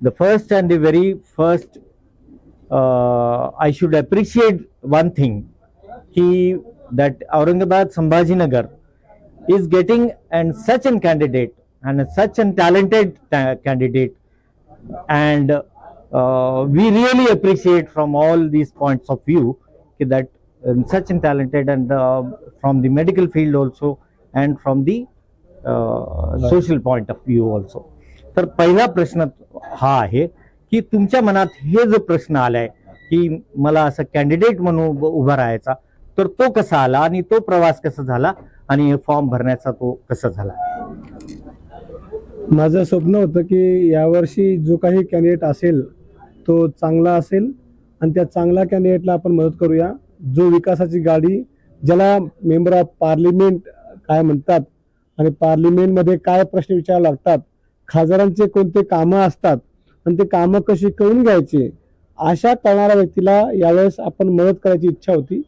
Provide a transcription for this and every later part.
the first and the very first uh, I should appreciate one thing. Ki that Aurangabad Sambhajinagar is getting and such an candidate and such an talented ta- candidate. And uh, we really appreciate from all these points of view that um, such an talented and uh, from the medical field also and from the uh, social point of view also तर पहिला प्रश्न हा आहे की तुमच्या मनात हे जो प्रश्न आलाय की मला असं कॅन्डिडेट म्हणून उभा राहायचा तर तो कसा आला आणि तो प्रवास कसा झाला आणि फॉर्म भरण्याचा तो कसा झाला? माझं स्वप्न होतं की यावर्षी जो काही कॅन्डिडेट असेल तो चांगला असेल आणि त्या चांगल्या कॅन्डिडेटला आपण मदत करूया. जो विकासाची गाडी ज्याला मेंबर ऑफ पार्लिमेंट काय म्हणतात आणि पार्लिमेंटमध्ये काय प्रश्न विचारावे लागतात खासदारांचे कोणते कामं असतात आणि ते कामं कशी करून घ्यायची अशा करणाऱ्या व्यक्तीला यावेळेस आपण मदत करायची इच्छा होती.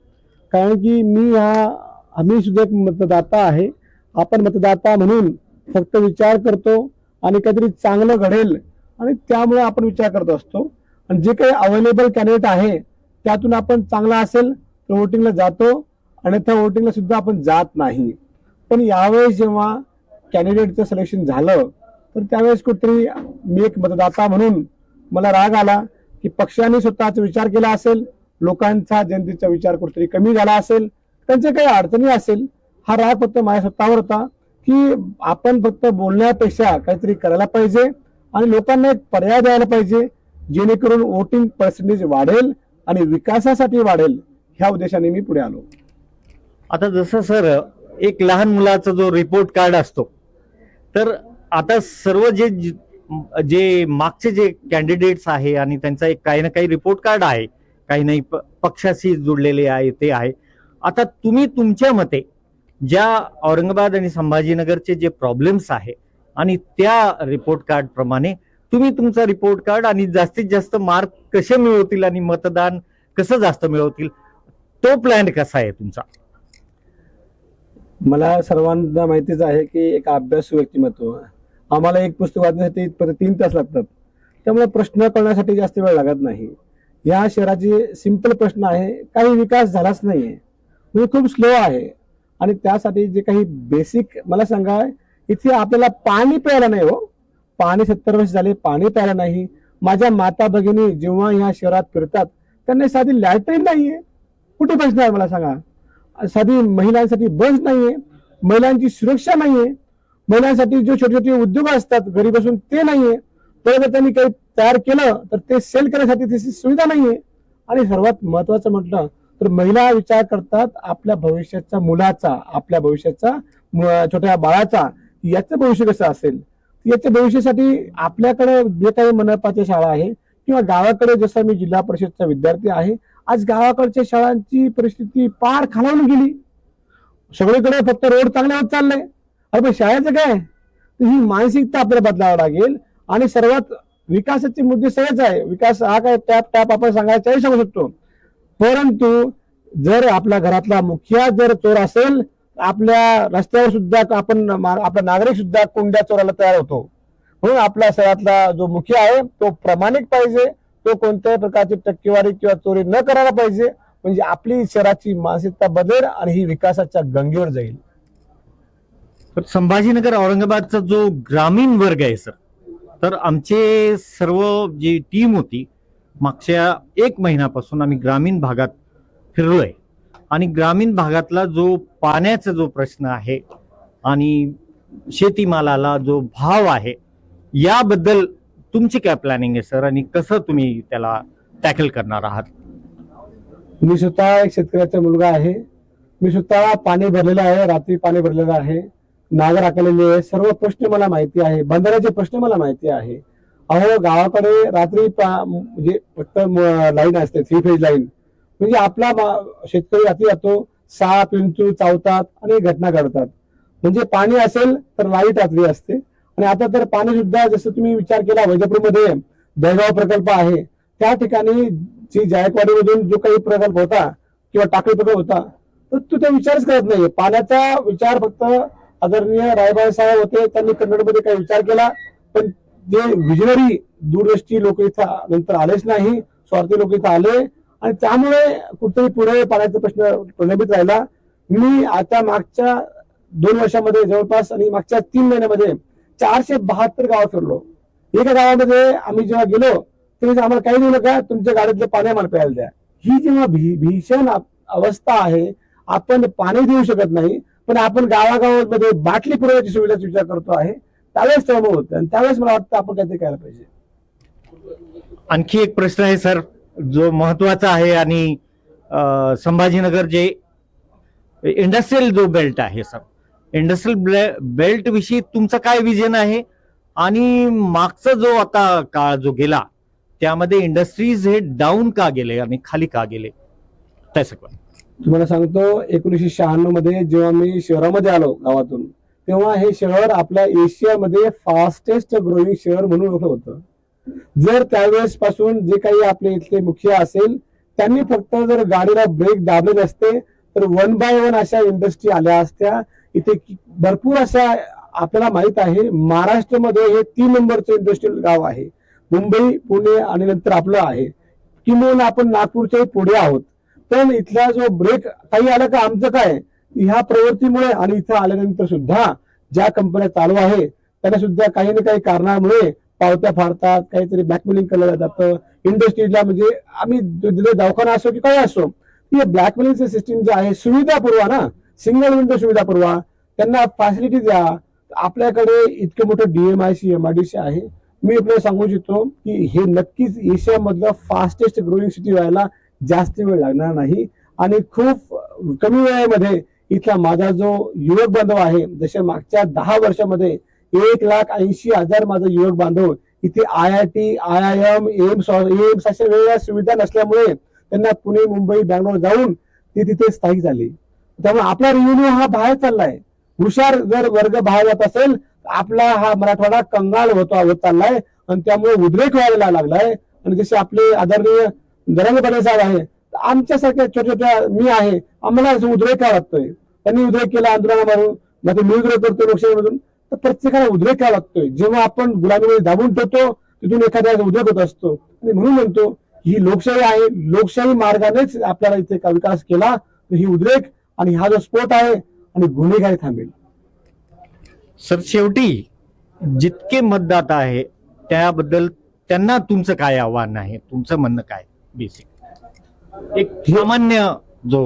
कारण की मी ह्या आम्ही सुद्धा एक मतदाता आहे. आपण मतदाता म्हणून फक्त विचार करतो आणि काहीतरी चांगलं घडेल आणि त्यामुळे आपण विचार करत असतो. आणि जे काही अवेलेबल कॅन्डिडेट आहे त्यातून आपण चांगला असेल तर वोटिंगला जातो आणि त्या वोटिंगला सुद्धा आपण जात नाही. पण यावेळेस जेव्हा कॅन्डिडेटचं सिलेक्शन झालं तर त्यावेळेस कुठेतरी मी एक मतदाता म्हणून मला राग आला की पक्षाने स्वतःचा विचार केला असेल लोकांचा जनतेचा विचार कुठेतरी कमी झाला असेल त्यांच्या काही अडचणी असेल हा राग फक्त माझ्या स्वतःवर होता की आपण फक्त बोलण्यापेक्षा काहीतरी करायला पाहिजे आणि लोकांना एक पर्याय द्यायला पाहिजे जेणेकरून वोटिंग पर्सेंटेज वाढेल आणि विकासासाठी वाढेल ह्या उद्देशाने मी पुढे आलो. आता जसं सर एक लहान मुलाचा जो रिपोर्ट कार्ड असतो तर आता सर्व जे जे मागचे जे कॅन्डिडेट्स आहे आणि त्यांचा एक काही ना काही रिपोर्ट कार्ड आहे काही नाही प- पक्षाशी जुडलेले आहे ते आहे. आता तुम्ही तुमच्या मते ज्या औरंगाबाद आणि संभाजीनगरचे जे प्रॉब्लेम्स आहे आणि त्या रिपोर्ट कार्ड प्रमाणे तुम्ही तुमचा रिपोर्ट कार्ड आणि जास्तीत जास्त मार्क कसे मिळवतील आणि मतदान कसं जास्त मिळवतील तो प्लॅन कसा आहे तुमचा? मला सर्वांना माहितीच आहे की एक अभ्यास व्यक्तिमत्व. आम्हाला एक पुस्तक वाचण्यासाठी परत तीन तास लागतात. त्यामुळे प्रश्न कळण्यासाठी जास्त वेळ लागत नाही. या शहराचे सिंपल प्रश्न आहे काही विकास झालाच नाही आहे म्हणजे खूप स्लो आहे. आणि त्यासाठी जे काही बेसिक मला सांगा इथे आपल्याला पाणी प्यायला नाही हो. पाणी सत्तर वर्ष झाले पाणी प्यायला नाही. माझ्या माता भगिनी जेव्हा ह्या शहरात फिरतात त्यांना साधी लॅटरही नाही आहे कुठे प्रश्न आहे मला सांगा? साधी महिलांसाठी बस नाही आहे महिलांची सुरक्षा नाही आहे महिलांसाठी जो छोटे छोटे उद्योग असतात घरी बसून ते नाहीये. तर जर त्यांनी काही तयार केलं तर ते सेल करण्यासाठी त्याची सुविधा नाहीये. आणि सर्वात महत्वाचं म्हटलं तर महिला विचार करतात आपल्या भविष्याच्या मुलाचा आपल्या भविष्याचा छोट्या बाळाचा याचं भविष्य कसं असेल? याच्या भविष्यासाठी आपल्याकडे जे काही मनपाच्या शाळा आहे किंवा गावाकडे जसं मी जिल्हा परिषदचा विद्यार्थी आहे आज गावाकडच्या शाळांची परिस्थिती पार खालावून गेली. सगळीकडे फक्त रोड चांगल्यावर होत अरे पण शाळेचं काय? ही मानसिकता आपल्याला बदलावं लागेल. आणि सर्वात विकासाचे मुद्दे सहज आहे. विकास हा काय टॅप टॅप आपण सांगायला सांगू शकतो. परंतु जर आपल्या घरातला मुखिया जर चोर असेल आपल्या रस्त्यावर सुद्धा आपण आपला नागरिक सुद्धा कोंड्या चोराला तयार होतो. म्हणून आपल्या शहरातला जो मुखिया आहे तो प्रामाणिक पाहिजे. तो कोणत्याही प्रकारची टक्केवारी किंवा चोरी न करायला पाहिजे. म्हणजे आपली शहराची मानसिकता बदलेल आणि ही विकासाच्या गंगेवर जाईल. तर संभाजीनगर औरंगाबादचा जो ग्रामीण वर्ग आहे सर तर आमचे सर्व जी टीम होती मागच्या एक महिन्यापासून आम्ही ग्रामीण भागात फिरलोय. आणि ग्रामीण भागातला जो पाण्याचा जो प्रश्न आहे आणि शेतीमालाला जो भाव आहे याबद्दल तुमची काय प्लॅनिंग आहे सर? आणि कसं तुम्ही त्याला टॅकल करणार आहात? मी स्वतः एक शेतकऱ्याचा मुलगा आहे. मी स्वतः पाणी भरलेलं आहे रात्री पाणी भरलेलं आहे. नागर आखलेले सर्व प्रश्न मला माहिती आहे बंधाऱ्याचे प्रश्न मला माहिती आहे. अहो गावाकडे रात्री पा- म्हणजे फक्त लाईन असते थ्री फेज लाईन म्हणजे आपला शेतकरी रात्री जातो साप विंचू चावतात आणि घटना घडतात. म्हणजे पाणी असेल तर लाइट रात्री असते. आणि आता तर पाणी सुद्धा जसं तुम्ही विचार केला वैजापूरमध्ये दळगाव प्रकल्प आहे. त्या ठिकाणी जी जायकवाडीमधून जो काही प्रकल्प होता किंवा टाकळी प्रकल्प होता तर तो त्या विचारच करत नाहीये. पाण्याचा विचार फक्त आदरणीय रायबाई साहेब होते त्यांनी कन्नडमध्ये काही विचार केला पण जे विजनरी दूरदृष्टी लोक इथं नंतर आलेच नाही स्वार्थी लोक इथं आले आणि त्यामुळे कुठेतरी पुढे पाण्याचा प्रश्न प्रलंबित राहिला. मी आता मागच्या दोन वर्षामध्ये जवळपास आणि मागच्या तीन महिन्यामध्ये चारशे बहात्तर गावं फिरलो. एका गावामध्ये आम्ही जेव्हा गेलो तेव्हा आम्हाला काही देऊ नका तुमच्या गाडीतलं पाणी आम्हाला प्यायला द्या. ही जेव्हा भी- भीषण अवस्था आहे आपण पाणी देऊ शकत नाही पण आपण गावागावामध्ये बाटली पुरवण्याची सुविधाचा विचार करतो आहे. त्यावेळेस तेव्हा होतं. आणि त्यावेळेस मला वाटतं आपण काहीतरी करायला पाहिजे. आणखी एक प्रश्न आहे सर जो महत्त्वाचा आहे आणि संभाजीनगर जे इंडस्ट्रियल जो बेल्ट आहे सर इंडस्ट्रियल बेल्ट विषयी तुमचं काय विजन आहे? आणि मागचा जो आता काळ जो गेला त्यामध्ये इंडस्ट्रीज हे डाऊन का गेले आणि खाली का गेले? त्याचं सगळं तुम्हाला सांगतो एकोणीसशे शहाण्णवमध्ये जेव्हा मी शहरामध्ये आलो गावातून तेव्हा हे शहर आपल्या एशियामध्ये फास्टेस्ट ग्रोईंग शहर म्हणून ओळखलं होतं. जर त्यावेळेस पासून जे काही आपले इथले मुख्य असेल त्यांनी फक्त जर गाडीला ब्रेक दाबले नसते तर वन बाय वन अशा इंडस्ट्री आल्या असत्या. इथे भरपूर अशा आपल्याला माहीत आहे महाराष्ट्रामध्ये हे तीन नंबरचं इंडस्ट्रियल गाव आहे. मुंबई पुणे आणि नंतर आपलं आहे. किंवा आपण नागपूरच्याही पुढे आहोत. पण इथला जो ब्रेक काही आला का? आमचं काय? ह्या प्रवृत्तीमुळे आणि इथं आल्यानंतर सुद्धा ज्या कंपन्या चालू आहे त्यांना सुद्धा काही ना काही कारणामुळे पावत्या फाडतात काहीतरी ब्लॅकमेलिंग केलं जातं. इंडस्ट्रीला म्हणजे आम्ही दवाखाना असो की काय असो हे ब्लॅकमेलिंगचं सिस्टीम जे आहे सुविधा पुरवा ना. सिंगल विंडो सुविधा पुरवा. त्यांना फॅसिलिटी द्या. आपल्याकडे इतकं मोठं डीएमआयसी एमआयडीसी आहे. मी आपल्याला सांगू इच्छितो की हे नक्कीच एशियामधलं फास्टेस्ट ग्रोईंग सिटी व्हायला जास्त वेळ लागणार नाही. आणि खूप कमी वेळेमध्ये इथला माझा जो युवक बांधव आहे जसे मागच्या दहा वर्षामध्ये एक लाख ऐंशी हजार माझा युवक बांधव इथे I I T I I M AIIMS AIIMS अशा वेगवेगळ्या सुविधा नसल्यामुळे त्यांना पुणे मुंबई बँगलोर जाऊन ते तिथे स्थायिक झाले. त्यामुळे आपला रेव्हेन्यू हा बाहेर चाललाय. हुशार जर वर्ग बाहेर जात असेल तर आपला हा मराठवाडा कंगाल होतो होत चाललाय. आणि त्यामुळे उद्रेक व्हायला लागलाय. आणि जसे आपले आदरणीय दरंग साहेब आहे. आमच्यासारख्या छोट्या छोट्या मी आहे आम्हाला उद्रेक काय वाटतोय त्यांनी उद्रेक केला आंदोलनामारून मग मी उद्रेक करतो लोकशाहीमधून तर प्रत्येकाला उद्रेक काय लागतोय? जेव्हा आपण गुलामीमध्ये दाबून ठेवतो तिथून एखाद्या उद्रेक होत असतो. आणि म्हणून म्हणतो ही लोकशाही आहे लोकशाही मार्गानेच आपल्याला इथे विकास केला तर ही उद्रेक आणि हा जो स्फोट आहे आणि गुन्हेगारी थांबेल. सर शेवटी जितके मतदाता आहे त्याबद्दल त्यांना तुमचं काय आव्हान आहे? तुमचं म्हणणं काय? बेसिक एक सामान्य जो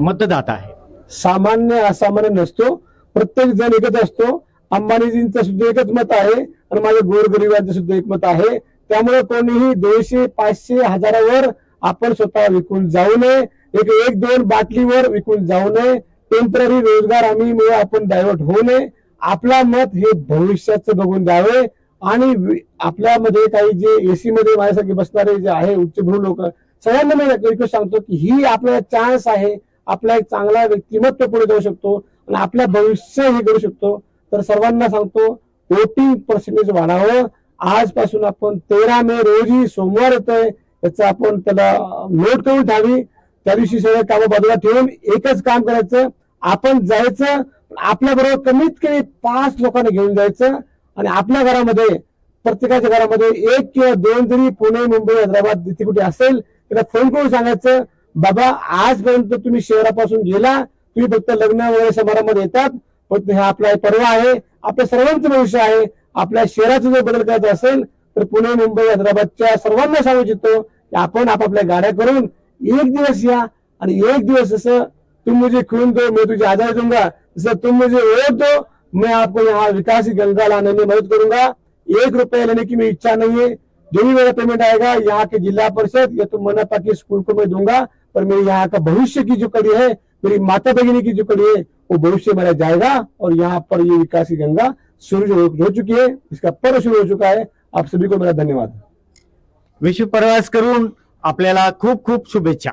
मतदाता आहे. सामान्य असामान्य नसतो. प्रत्येक जण एकच असतो. अंबानीजींचं सुद्धा एकच मत आहे आणि माझ्या गोरगरिबांचं सुद्धा एक मत आहे. त्यामुळे कोणीही दोनशे पाचशे हजारावर आपण स्वतः विकून जाऊ नये. एक एक दोन बाटलीवर विकून जाऊ नये. टेंपररी रोजगार हमीमुळे आपण डायव्हर्ट होऊ नये. आपला मत हे भविष्याचं बघून द्यावे आणि आपल्यामध्ये काही जे एसी मध्ये माझ्यासारखे बसणारे जे आहे उच्चभ्रू लोक सगळ्यांना मी रिक्वेस्ट सांगतो की ही आपला चान्स आहे आपला एक चांगला व्यक्तिमत्व पुढे जाऊ शकतो आणि आपल्या भविष्य हे करू शकतो. तर सर्वांना सांगतो वोटिंग पर्सेंटेज वाढावं. आजपासून आपण तेरा मे रोजी सोमवार येतोय त्याचं आपण त्याला नोट करून ठेवावी. त्या दिवशी सगळं कामं बाजूला ठेवून एकच काम करायचं आपण जायचं आपल्याबरोबर कमीत कमी पाच लोकांना घेऊन जायचं. आणि आपल्या घरामध्ये प्रत्येकाच्या घरामध्ये एक किंवा दोन जरी पुणे मुंबई हैदराबाद जिथे कुठे असेल त्याला फोन करून सांगायचं बाबा आजपर्यंत तुम्ही शहरापासून गेला तुम्ही फक्त लग्न वगैरे समारंभात येतात पण हे आपला पर्व आहे आपल्या सर्वांचं भविष्य आहे आपल्या शहराचा जर बदल करायचा असेल तर पुणे मुंबई हैदराबादच्या सर्वांना सांगू इच्छितो की आपण आपापल्या गाड्या करून एक दिवस या आणि एक दिवस जसं तुम मुझे खून दो मी तुझे आजादी दूंगा जसं तुम मुझे वोट दो मैं आपको यहाँ विकास की गंगा लाने में मदद करूँगा। एक रुपया लेने की मेरी इच्छा नहीं है। जो भी मेरा पेमेंट आएगा, यहाँ के जिला परिषद या तो मनपा की स्कूल को मैं दूँगा। पर मेरे यहाँ का भविष्य की जो कड़ी है, मेरी माता भगिनी की जो कड़ी है, वो भविष्य मेरा जाएगा। और यहाँ पर ये विकास की गंगा शुरू हो चुकी है, इसका पर्व शुरू हो चुका है। आप सभी को मेरा धन्यवाद। विश्व प्रवास करून आपल्याला खूप खूप शुभेच्छा।